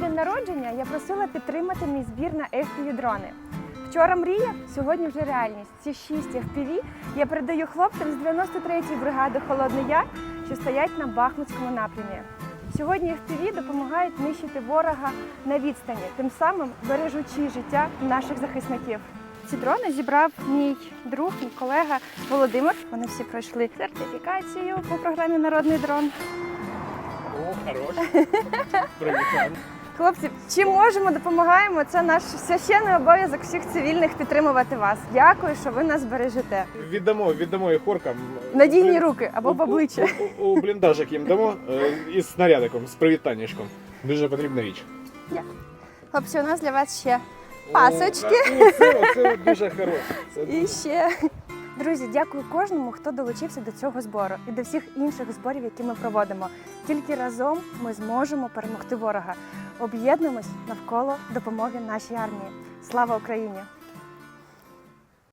народження я просила підтримати мій збір на FPV дрони. Вчора мрія, сьогодні вже реальність. Ці шість FPV я передаю хлопцям з 93-ї бригади Холодний Яр, що стоять на Бахмутському напрямі. Сьогодні FPV допомагають нищити ворога на відстані, тим самим бережучи життя наших захисників. Ці дрони зібрав мій друг, мій колега Володимир. Вони всі пройшли сертифікацію по програмі Народний дрон. О, хорош. Привітання. Хлопці, чим можемо, допомагаємо. Це наш священний обов'язок всіх цивільних підтримувати вас. Дякую, що ви нас бережете. Віддамо, віддамо їх оркам. Надійні руки або в обличчя. У, у, у бліндажик їм дамо е, із снарядиком, з привітаннячком. Дуже потрібна річ. Хлопці, у нас для вас ще Пасочки. О, так, Це, це дуже хороше. Це і ще. Друзі, дякую кожному, хто долучився до цього збору і до всіх інших зборів, які ми проводимо. Тільки разом ми зможемо перемогти ворога. Об'єднуємось навколо допомоги нашій армії. Слава Україні!